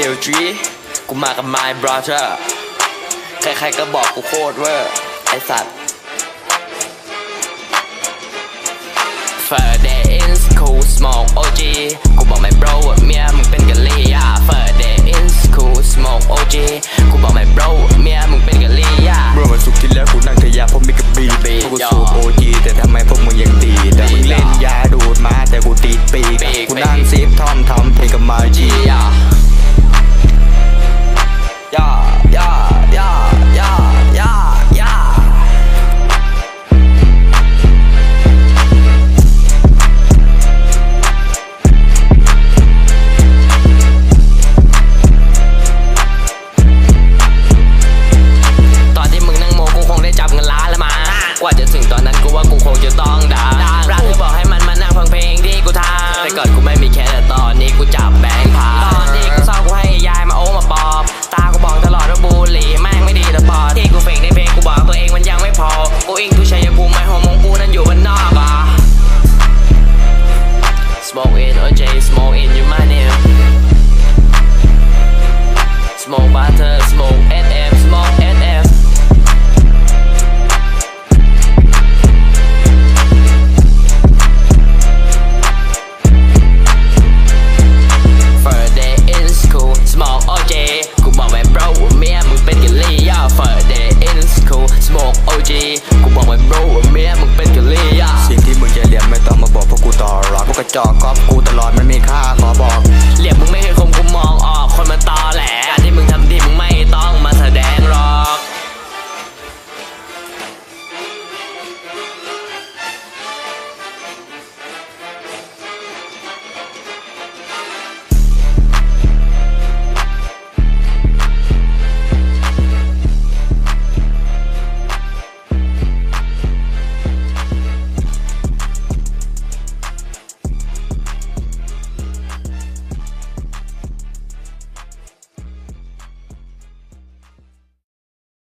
เลวจีกูมากับ my brother ใครๆก็บอกกูโคตรเวอร์ไอสัตว์ Friday in school smoke OG กูบอกไม่ bro ว่าเมีย คงจะต้องดา talk Cool.